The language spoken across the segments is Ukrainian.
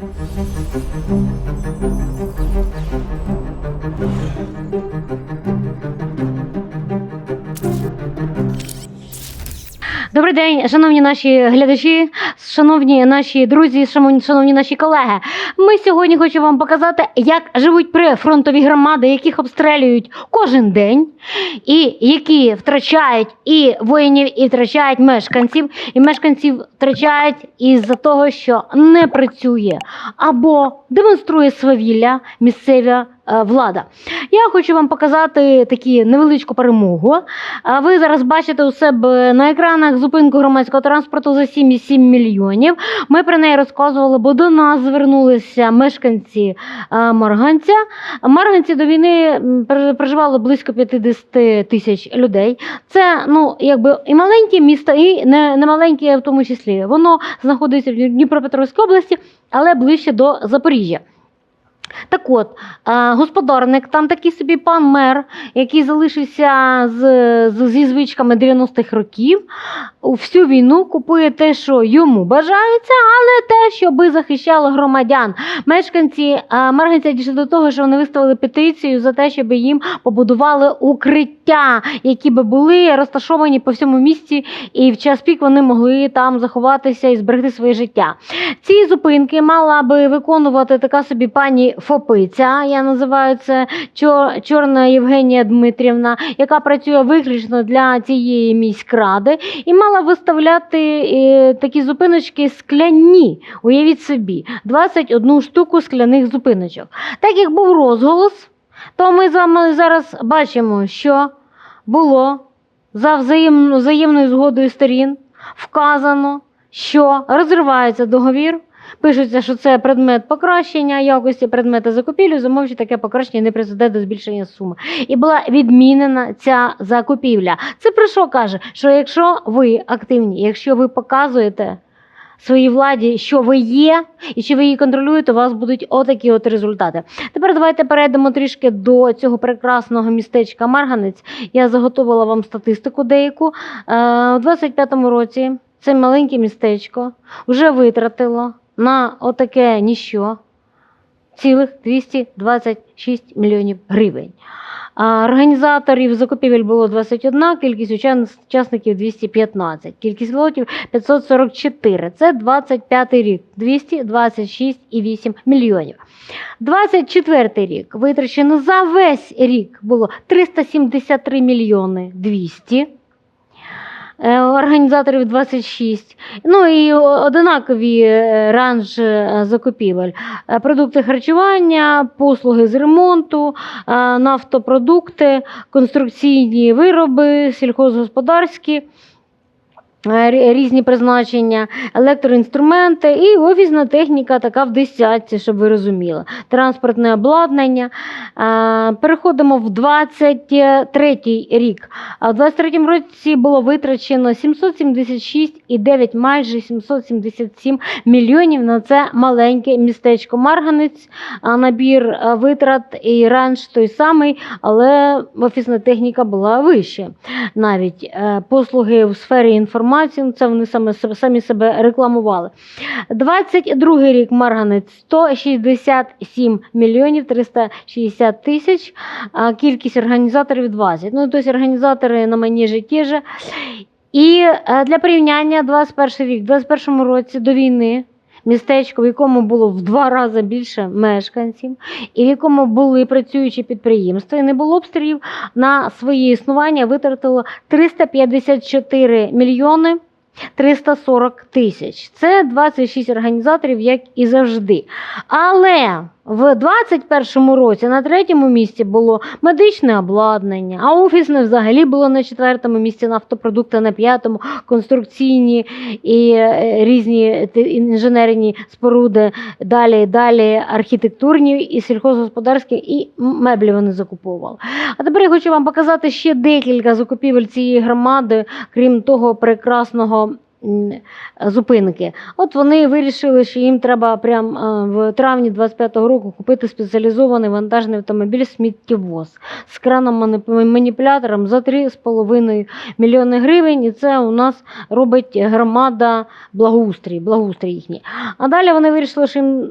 thank you Добрий день, шановні наші глядачі, шановні наші друзі, шановні, наші колеги. Ми сьогодні хочемо вам показати, як живуть прифронтові громади, яких обстрілюють кожен день, і які втрачають і воїнів, і втрачають мешканців, і мешканців втрачають із-за того, що не працює або демонструє свавілля місцева е, влада. Я хочу вам показати такі невеличку перемогу. Ви зараз бачите у себе на екранах зупинку громадського транспорту за 7,7 мільйонів. Ми про неї розказували, бо до нас звернулися мешканці е, Марганця. Марганці до війни проживало близько 50 тисяч людей. Це ну якби і маленьке місто, і не, не маленьке в тому числі. Воно знаходиться в Дніпропетровській області, але ближче до Запоріжжя. Так от, е, господарник, там такий собі пан мер, який залишився з, з, зі звичками 90-х років, всю війну купує те, що йому бажається, але те, щоби захищало громадян. Мешканці е, Марганця дійшли до того, що вони виставили петицію за те, щоб їм побудували укриття, які би були розташовані по всьому місті, і в час пік вони могли там заховатися і зберегти своє життя. Ці зупинки мала би виконувати така собі пані Фопиця, я називаю це Чорна Євгенія Дмитрівна, яка працює виключно для цієї міськради, і мала виставляти е, такі зупиночки скляні. Уявіть собі, 21 штуку скляних зупиночок. Так як був розголос, то ми з вами зараз бачимо, що було за взаєм- взаємною згодою сторін вказано, що розривається договір. Пишеться, що це предмет покращення якості предмета закупівлі, замовчи таке покращення не призведе до збільшення суми. І була відмінена ця закупівля. Це про що каже? Що якщо ви активні, якщо ви показуєте своїй владі, що ви є, і чи ви її контролюєте, у вас будуть отакі от результати. Тепер давайте перейдемо трішки до цього прекрасного містечка Марганець. Я заготовила вам статистику деяку. Е, У 25-му році це маленьке містечко вже витратило на отаке ніщо цілих 226 мільйонів гривень. А Організаторів закупівель було 21, кількість учасників 215, кількість лотів 544. Це 25 рік, 226,8 мільйонів. 24 рік витрачено за весь рік було 373 мільйони 200. Е, Організаторів 26. Ну і одинакові е, ранж е, закупівель. Е, Продукти харчування, послуги з ремонту, е, нафтопродукти, конструкційні вироби, сільхозгосподарські. Е, рі- Різні призначення, електроінструменти і офісна техніка така в десятці, щоб ви розуміли. Транспортне обладнання. Е, Переходимо в 23 рік. А в 23 році було витрачено 776,9, майже 777 мільйонів на це маленьке містечко Марганець. Набір витрат і ранж той самий, але офісна техніка була вища. Навіть е, послуги в сфері інформації, ну, це вони саме, самі себе рекламували. 22 рік Марганець 167 мільйонів 360 тисяч, кількість організаторів 20. Ну, тобто організатори на мені ті же. І е, для порівняння 21 рік, в 21 році до війни. Містечко, в якому було в два рази більше мешканців, і в якому були працюючі підприємства, і не було обстрілів, на своє існування витратило 354 мільйони 340 тисяч. Це 26 організаторів, як і завжди. Але в 21-му році на третьому місці було медичне обладнання, а офісне взагалі було на четвертому місці, нафтопродукти на п'ятому, конструкційні і е, різні інженерні споруди, далі, далі архітектурні і сільхозгосподарські, і меблі вони закуповували. А тепер я хочу вам показати ще декілька закупівель цієї громади, крім того прекрасного. Зупинки. От вони вирішили, що їм треба прям е, в травні 25-го року купити спеціалізований вантажний автомобіль сміттєвоз з краном маніпулятором за 3,5 мільйони гривень. І це у нас робить громада благоустрій, благоустрій їхній. А далі вони вирішили, що їм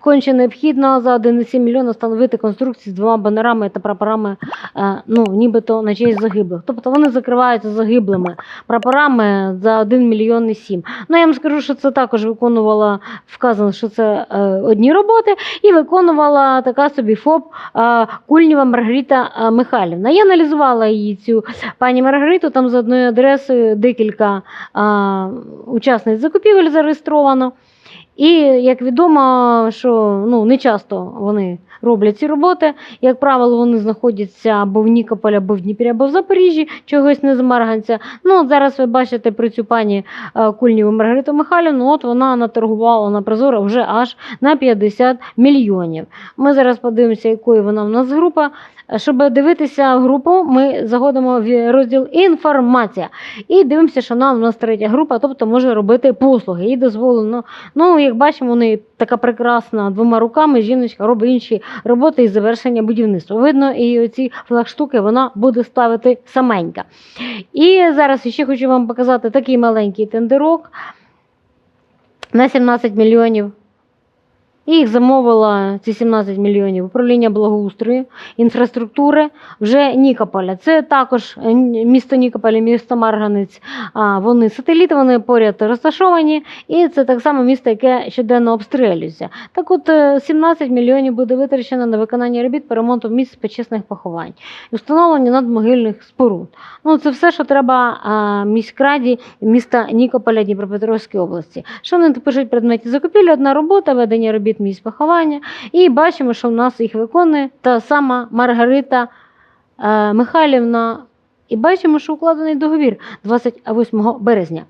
конче необхідно за 1,7 мільйона встановити конструкції з двома банерами та прапорами, е, ну, нібито на честь загиблих. Тобто вони закриваються загиблими прапорами за 1 мільйон і 7. Ну, я вам скажу, що це також виконувала, вказано, що це е, одні роботи, і виконувала така собі ФОП е, Кульнєва Маргарита е, Михайлівна. Я аналізувала її цю пані Маргариту, там за одною адресою декілька е, учасниць закупівель зареєстровано. І як відомо, що ну, не часто вони роблять ці роботи. Як правило, вони знаходяться або в Нікополі, або в Дніпрі, або в Запоріжжі, чогось не змарганця. Ну, от зараз ви бачите про цю пані е, Кульніву Маргариту Михайлівну, от вона наторгувала на Прозоро вже аж на 50 мільйонів. Ми зараз подивимося, якої вона в нас група. Щоб дивитися групу, ми заходимо в розділ інформація і дивимося, що вона у нас третя група, тобто може робити послуги. Їй дозволено. Ну, як бачимо, вони така прекрасна двома руками. Жіночка робить інші роботи і завершення будівництва. Видно, і оці флагштуки вона буде ставити саменька. І зараз ще хочу вам показати такий маленький тендерок на 17 мільйонів. Їх замовила ці 17 мільйонів управління благоустрою, інфраструктури вже Нікополя. Це також е, місто Нікополя, місто Марганець. Вони сателіти, вони поряд розташовані, і це так само місто, яке щоденно обстрілюється. Так от е, 17 мільйонів буде витрачено на виконання робіт по ремонту місць почесних поховань, встановлення надмогильних споруд. Ну, це все, що треба міськраді міста Нікополя Дніпропетровської області. Що вони пишуть предметі закупівлі? Одна робота, ведення робіт місць поховання. І бачимо, що в нас їх виконує та сама Маргарита е, Михайлівна. І бачимо, що укладений договір 28 березня.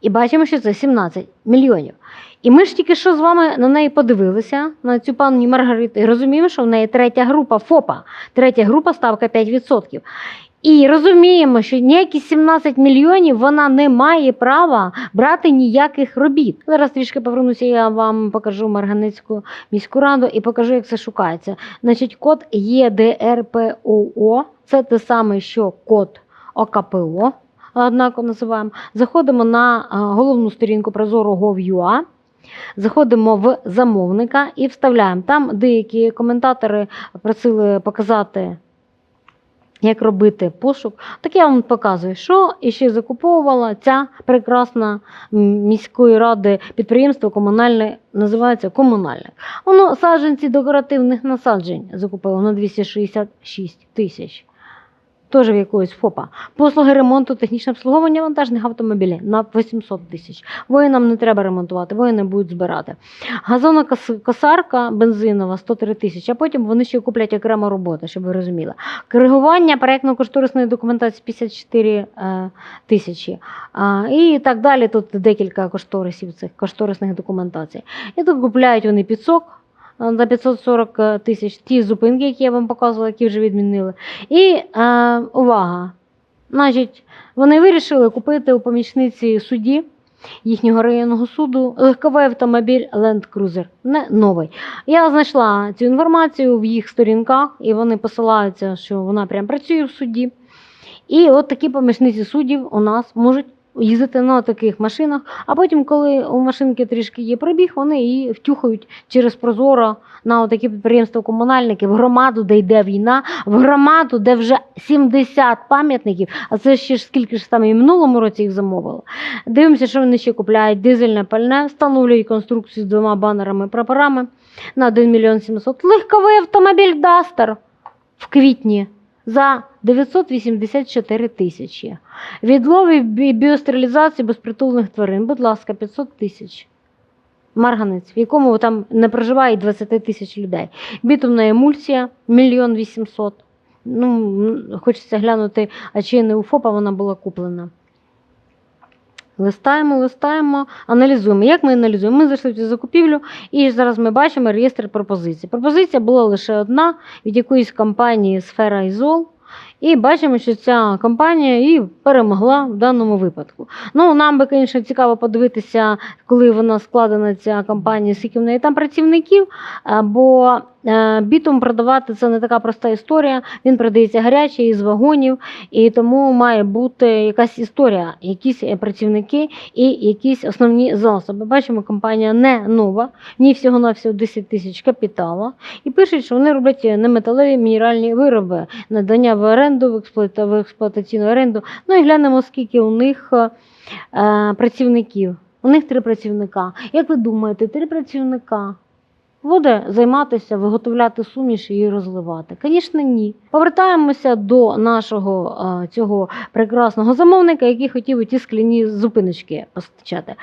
І бачимо, що це 17 мільйонів. І ми ж тільки що з вами на неї подивилися, на цю пані Маргариту, і розуміємо, що в неї третя група ФОПа, третя група ставка 5%. І розуміємо, що ніякі 17 мільйонів вона не має права брати ніяких робіт. Зараз трішки повернуся, я вам покажу Марганецьку міську раду і покажу, як це шукається. Значить, код ЄДРПОО це те саме, що код ОКПО, однаково називаємо. Заходимо на головну сторінку Прозоро.gov.ua. Заходимо в замовника і вставляємо. Там деякі коментатори просили показати як робити пошук. Так я вам показую, що і ще закуповувала ця прекрасна міської ради підприємство комунальне, називається комунальне. Воно саджанці декоративних насаджень закупило на 266 тисяч. Теж в якоїсь ФОПа. Послуги ремонту, технічне обслуговування вантажних автомобілів на 800 тисяч. Воїнам не треба ремонтувати, воїни будуть збирати. Газонокосарка бензинова 103 тисячі, а потім вони ще куплять окрему роботу, щоб ви розуміли. Коригування проєктно-кошторисної документації 54 е, тисячі. І так далі. Тут декілька кошторисів цих кошторисних документацій. І тут купляють вони підсок. Е, За 540 тисяч ті зупинки, які я вам показувала, які вже відмінили. І е, увага! Значить, вони вирішили купити у помічниці судді їхнього районного суду легковий автомобіль Land Cruiser, не новий. Я знайшла цю інформацію в їх сторінках, і вони посилаються, що вона прям працює в суді. І от такі помічниці суддів у нас можуть їздити на таких машинах, а потім, коли у машинки трішки є пробіг, вони її втюхають через прозоро на такі підприємства комунальники в громаду, де йде війна, в громаду, де вже 70 пам'ятників, а це ще ж скільки ж там і в минулому році їх замовили. Дивимося, що вони ще купляють дизельне пальне, встановлюють конструкцію з двома банерами прапорами на 1 мільйон 700. Легковий автомобіль Дастер в квітні за 984 тисячі. Відлов і біостерилізації безпритульних тварин, будь ласка, 500 тисяч. Марганець, в якому там не проживає 20 тисяч людей. Бітумна емульсія мільйон 800. Ну, хочеться глянути, а чи не у ФОПа вона була куплена. Листаємо, листаємо, аналізуємо. Як ми аналізуємо? Ми зайшли в цю закупівлю, і зараз ми бачимо реєстр пропозицій. Пропозиція була лише одна від якоїсь компанії Сфера Ізол. І бачимо, що ця компанія і перемогла в даному випадку. Ну, нам би, звісно, цікаво подивитися, коли вона складена ця компанія, скільки в неї там працівників. Бо бітум продавати це не така проста історія. Він продається гарячий із вагонів, і тому має бути якась історія, якісь е, працівники і якісь основні засоби. Бачимо, компанія не нова, в ній всього на всього 10 тисяч капіталу. І пишуть, що вони роблять неметалеві мінеральні вироби, надання в оренду, в, експлуата... в експлуатаційну оренду. Ну і глянемо, скільки у них е, е, працівників. У них три працівника. Як ви думаєте, три працівника буде займатися, виготовляти суміш і її розливати? Звісно, ні. Повертаємося до нашого цього прекрасного замовника, який хотів ті скляні зупиночки постачати,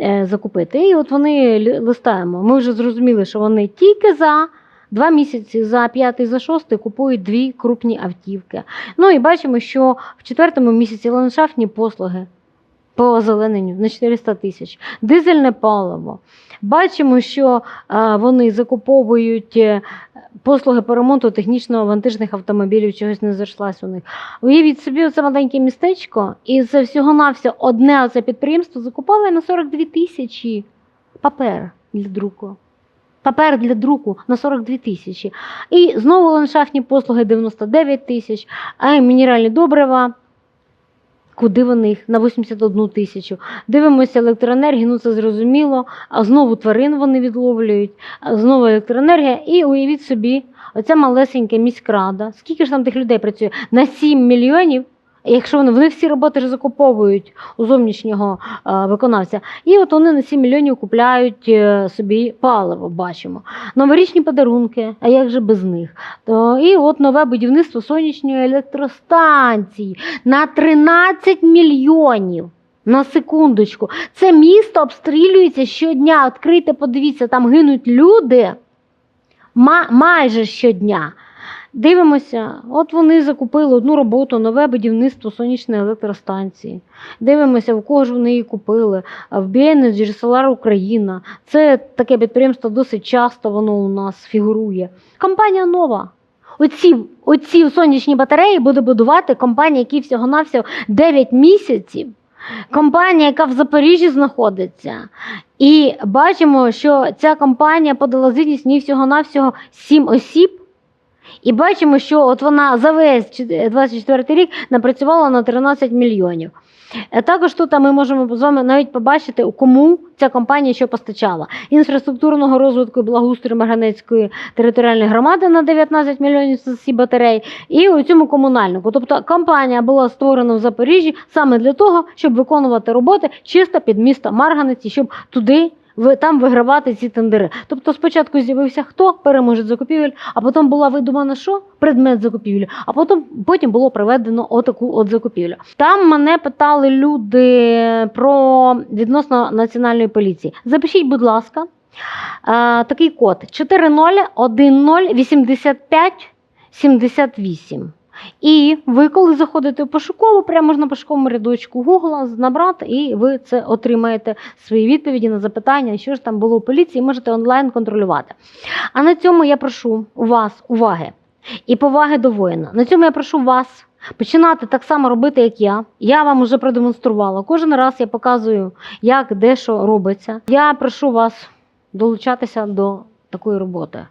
е, закупити. І от вони листаємо. Ми вже зрозуміли, що вони тільки за. Два місяці за п'ятий, за шостий купують дві крупні автівки. Ну і бачимо, що в четвертому місяці ландшафтні послуги по озелененню на 400 тисяч, дизельне паливо. Бачимо, що е, вони закуповують е, послуги по ремонту технічно-вантажних автомобілів, чогось не зайшлась у них. Уявіть собі, оце маленьке містечко, і це всього-навсього одне оце підприємство закуповує на 42 тисячі папер для друку. Папер для друку на 42 тисячі. І знову ландшафтні послуги 99 тисяч, а мінеральні добрива. Куди вони їх? На 81 тисячу. Дивимося електроенергію, ну це зрозуміло. А знову тварин вони відловлюють, а знову електроенергія. І уявіть собі, оця малесенька міськрада. Скільки ж там тих людей працює? На 7 мільйонів. Якщо вони, вони всі роботи ж закуповують у зовнішнього е, виконавця, і от вони на 7 мільйонів купляють е, собі паливо, бачимо. Новорічні подарунки, а як же без них? То, і от нове будівництво сонячної електростанції на 13 мільйонів. На секундочку. Це місто обстрілюється щодня. Відкрийте, подивіться, там гинуть люди ма- майже щодня. Дивимося, от вони закупили одну роботу, нове будівництво сонячної електростанції. Дивимося, в кого ж вони її купили. В Біенерджі, Solar Україна. Це таке підприємство досить часто воно у нас фігурує. Компанія нова. Оці, оці сонячні батареї буде будувати компанія, якій всього-навсього 9 місяців. Компанія, яка в Запоріжжі знаходиться. І бачимо, що ця компанія подала звітність всього-навсього 7 осіб. І бачимо, що от вона за весь 24 рік напрацювала на 13 мільйонів. Е, Також тут ми можемо з вами навіть побачити, кому ця компанія що постачала. Інфраструктурного розвитку благоустрою Марганецької територіальної громади на 19 мільйонів за ці батареї, і у цьому комунальнику. Тобто компанія була створена в Запоріжжі саме для того, щоб виконувати роботи чисто під місто Марганець, і щоб туди там вигравати ці тендери. Тобто спочатку з'явився хто переможець закупівель, а потім була видумана що предмет закупівлі, а потім потім було проведено отаку от закупівлю. Там мене питали люди про відносно національної поліції. Запишіть, будь ласка, е, такий код 40108578. І ви, коли заходите в пошукову, прямо ж на пошуковому рядочку Google набрати, і ви це отримаєте свої відповіді на запитання, що ж там було у поліції, можете онлайн контролювати. А на цьому я прошу у вас уваги і поваги до воїна. На цьому я прошу вас починати так само робити, як я. Я вам вже продемонструвала. Кожен раз я показую, як де що робиться. Я прошу вас долучатися до такої роботи.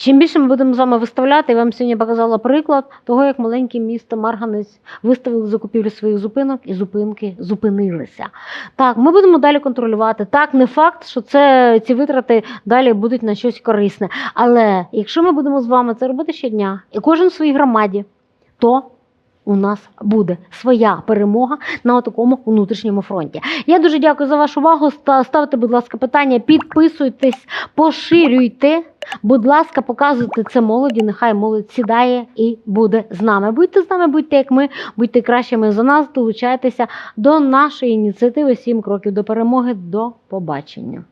Чим більше ми будемо з вами виставляти, я вам сьогодні показала приклад того, як маленьке місто Марганець виставили закупівлю своїх зупинок і зупинки зупинилися. Так, ми будемо далі контролювати. Так, не факт, що це ці витрати далі будуть на щось корисне. Але якщо ми будемо з вами це робити щодня, і кожен в своїй громаді, то у нас буде своя перемога на такому внутрішньому фронті. Я дуже дякую за вашу увагу. Ста- Ставте, будь ласка, питання, підписуйтесь, поширюйте. Будь ласка, показуйте це молоді. Нехай молодь сідає і буде з нами. Будьте з нами, будьте як ми, будьте кращими за нас. Долучайтеся до нашої ініціативи «7 кроків до перемоги. До побачення.